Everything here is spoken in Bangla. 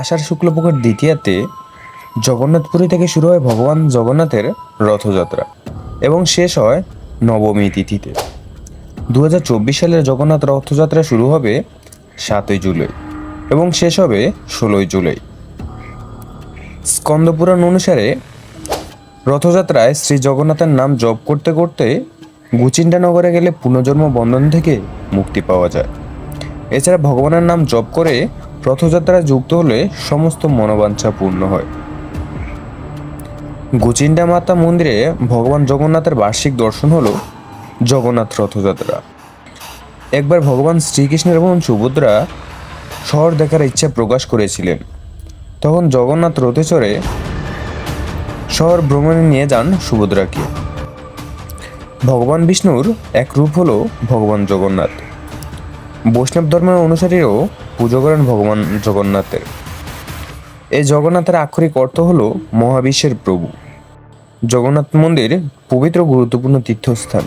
আষাঢ় শুক্লপক্ষের দ্বিতীয়াতে জগন্নাথপুরী থেকে শুরু হয় ভগবান জগন্নাথের রথযাত্রা এবং শেষ হয় নবমী তিথিতে। দু হাজার চব্বিশ সালের জগন্নাথ রথযাত্রা শুরু হবে সাতই জুলাই এবং শেষ হবে ষোলোই জুলাই। স্কন্দপুরাণ অনুসারে রথযাত্রায় শ্রী জগন্নাথের নাম জপ করতে করতে গুচিন্ডা নগরে গেলে পুনর্জন্ম বন্ধন থেকে মুক্তি পাওয়া যায়। এছাড়া ভগবানের নাম জপ করে রথযাত্রায় যুক্ত হলে সমস্ত মনোবাঞ্ছা পূর্ণ হয়। গুচিন্ডা মাতা মন্দিরে ভগবান জগন্নাথের বার্ষিক দর্শন হলো জগন্নাথ রথযাত্রা। একবার ভগবান শ্রীকৃষ্ণের এবং সুভদ্রা শহর দেখার ইচ্ছা প্রকাশ করেছিলেন। তখন জগন্নাথ রথে চড়ে শহর ভ্রমণে নিয়ে যান সুভদ্রাকে। ভগবান বিষ্ণুর এক রূপ হলো ভগবান জগন্নাথ। বৈষ্ণব ধর্মের অনুসারীরাও পুজো করেন ভগবান জগন্নাথের। এই জগন্নাথের আক্ষরিক অর্থ হল মহাবিশ্বের প্রভু। জগন্নাথ মন্দির পবিত্র গুরুত্বপূর্ণ তীর্থস্থান।